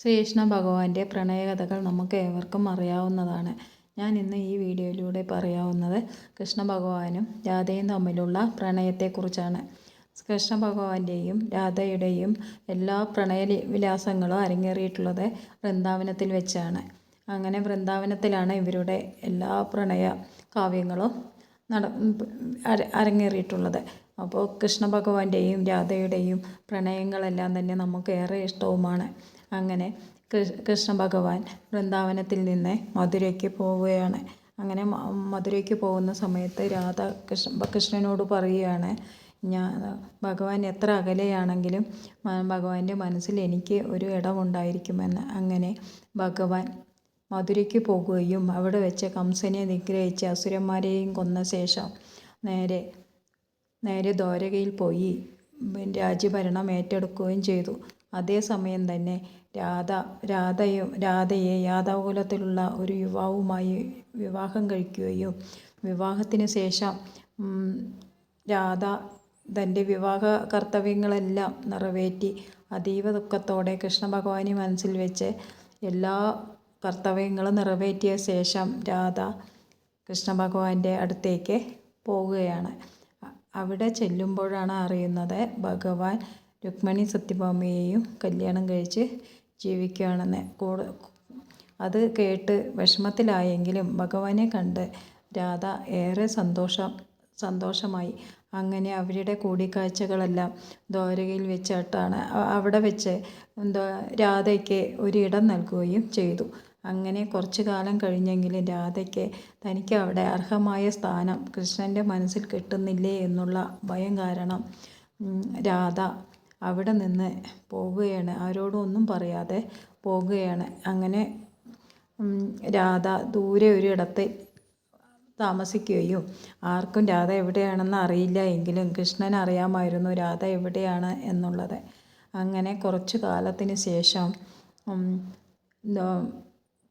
ശ്രീകൃഷ്ണ ഭഗവാന്റെ പ്രണയകഥകൾ നമുക്ക് ഏവർക്കും അറിയാവുന്നതാണ്. ഞാൻ ഇന്ന് ഈ വീഡിയോയിലൂടെ പറയാവുന്നത് കൃഷ്ണ ഭഗവാനും രാധയും തമ്മിലുള്ള പ്രണയത്തെക്കുറിച്ചാണ്. കൃഷ്ണ ഭഗവാന്റെയും രാധയുടെയും എല്ലാ പ്രണയ വിലാസങ്ങളും അരങ്ങേറിയിട്ടുള്ളത് വൃന്ദാവനത്തിൽ വെച്ചാണ്. അങ്ങനെ വൃന്ദാവനത്തിലാണ് ഇവരുടെ എല്ലാ പ്രണയ കാവ്യങ്ങളും നട അരങ്ങേറിയിട്ടുള്ളത്. അപ്പോൾ കൃഷ്ണ ഭഗവാന്റെയും രാധയുടെയും പ്രണയങ്ങളെല്ലാം തന്നെ നമുക്ക് ഏറെ ഇഷ്ടവുമാണ്. അങ്ങനെ കൃഷ്ണ ഭഗവാൻ വൃന്ദാവനത്തിൽ നിന്ന് മധുരയ്ക്ക് പോവുകയാണ്. അങ്ങനെ മധുരയ്ക്ക് പോകുന്ന സമയത്ത് രാധ കൃഷ്ണ കൃഷ്ണനോട് പറയുകയാണ് ഞാൻ ഭഗവാൻ എത്ര അകലെയാണെങ്കിലും ഭഗവാന്റെ മനസ്സിൽ എനിക്ക് ഒരു ഇടമുണ്ടായിരിക്കുമെന്ന്. അങ്ങനെ ഭഗവാൻ മധുരയ്ക്ക് പോകുകയും അവിടെ വെച്ച് കംസനെ നിഗ്രഹിച്ച് അസുരന്മാരെയും കൊന്ന ശേഷം നേരെ നേരെ ദ്വാരകയിൽ പോയി രാജ്യഭരണം ഏറ്റെടുക്കുകയും ചെയ്തു. അതേസമയം തന്നെ രാധ രാധയും രാധയെ യാദവകുലത്തിലുള്ള ഒരു യുവാവുമായി വിവാഹം കഴിക്കുകയും വിവാഹത്തിന് ശേഷം രാധ തന്റെ വിവാഹ കർത്തവ്യങ്ങളെല്ലാം നിറവേറ്റി അതീവ ദുഃഖത്തോടെ കൃഷ്ണ ഭഗവാനെ മനസ്സിൽ വെച്ച് എല്ലാ കർത്തവ്യങ്ങളും നിറവേറ്റിയ ശേഷം രാധ കൃഷ്ണ ഭഗവാന്റെ അടുത്തേക്ക് പോവുകയാണ്. അവിടെ ചെല്ലുമ്പോഴാണ് അറിയുന്നത് ഭഗവാൻ രുക്മിണി സത്യഭാമയെയും കല്യാണം കഴിച്ച് ജീവിക്കുകയാണെന്ന് കൂടെ അത് കേട്ട് വിഷമത്തിലായെങ്കിലും ഭഗവാനെ കണ്ട് രാധ ഏറെ സന്തോഷം സന്തോഷമായി. അങ്ങനെ അവരുടെ കൂടിക്കാഴ്ചകളെല്ലാം ദ്വാരകയിൽ വെച്ചിട്ടാണ് അവിടെ വെച്ച് എന്താ രാധയ്ക്ക് ഒരിടം നൽകുകയും ചെയ്തു. അങ്ങനെ കുറച്ചു കാലം കഴിഞ്ഞെങ്കിലും രാധയ്ക്ക് തനിക്ക് അവിടെ അർഹമായ സ്ഥാനം കൃഷ്ണന്റെ മനസ്സിൽ കിട്ടുന്നില്ലേ എന്നുള്ള ഭയം കാരണം രാധ അവിടെ നിന്ന് പോവുകയാണ്. ആരോടും ഒന്നും പറയാതെ പോകുകയാണ് അങ്ങനെ രാധ ദൂരെ ഒരിടത്ത് താമസിക്കുകയും ആർക്കും രാധ എവിടെയാണെന്ന് അറിയില്ല എങ്കിലും കൃഷ്ണൻ അറിയാമായിരുന്നു രാധ എവിടെയാണ് എന്നുള്ളത്. അങ്ങനെ കുറച്ചു കാലത്തിന് ശേഷം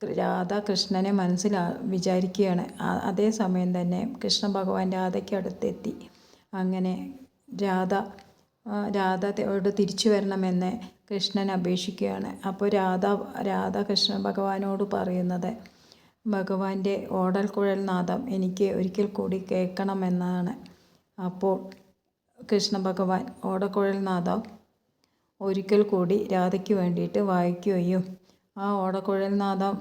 രാധ കൃഷ്ണനെ മനസ്സിലാ വിചാരിക്കുകയാണ്. അതേ സമയം തന്നെ കൃഷ്ണ ഭഗവാൻ രാധയ്ക്ക് അടുത്തെത്തി. അങ്ങനെ രാധ രാധയോട് തിരിച്ചു വരണമെന്ന് കൃഷ്ണൻ അപേക്ഷിക്കുകയാണ്. അപ്പോൾ രാധ രാധ കൃഷ്ണ ഭഗവാനോട് പറയുന്നത് ഭഗവാന്റെ കുഴൽ നാദം എനിക്ക് ഒരിക്കൽ കൂടി കേൾക്കണമെന്നാണ്. അപ്പോൾ കൃഷ്ണ ഭഗവാൻ ഓടക്കുഴൽ നാദം ഒരിക്കൽ കൂടി രാധയ്ക്ക് വേണ്ടിയിട്ട് വായിക്കുകയും ആ ഓടക്കുഴൽ നാദം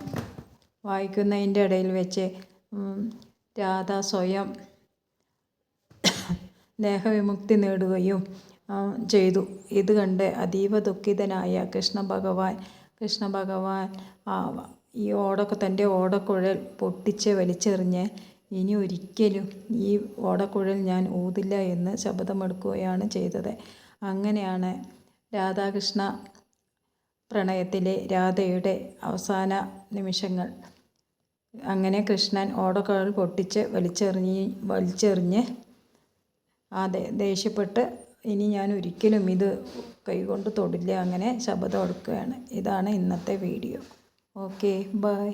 വായിക്കുന്നതിന്റെ ഇടയിൽ വെച്ച് രാധ സ്വയം ദേഹവിമുക്തി നേടുകയും ചെയ്തു. ഇത് കണ്ട് അതീവ ദുഃഖിതനായ കൃഷ്ണ ഭഗവാൻ കൃഷ്ണ ഭഗവാൻ ഈ ഓടൊക്കെ തന്റെ ഓടക്കുഴൽ പൊട്ടിച്ച് വലിച്ചെറിഞ്ഞ് ഇനി ഒരിക്കലും ഈ ഓടക്കുഴൽ ഞാൻ ഊതില്ല എന്ന് ശബ്ദമെടുക്കുകയാണ് ചെയ്തത്. അങ്ങനെയാണ് രാധാകൃഷ്ണ പ്രണയത്തിലെ രാധയുടെ അവസാന നിമിഷങ്ങൾ. അങ്ങനെ കൃഷ്ണൻ ഓടക്കുഴൽ പൊട്ടിച്ച് വലിച്ചെറിഞ്ഞ് വലിച്ചെറിഞ്ഞ് ആ ദേഷ്യപ്പെട്ട് ഇനി ഞാൻ ഒരിക്കലും ഇത് കൈകൊണ്ട് തൊടില്ല അങ്ങനെ ശപഥം എടുക്കുകയാണ്. ഇതാണ് ഇന്നത്തെ വീഡിയോ. Okay bye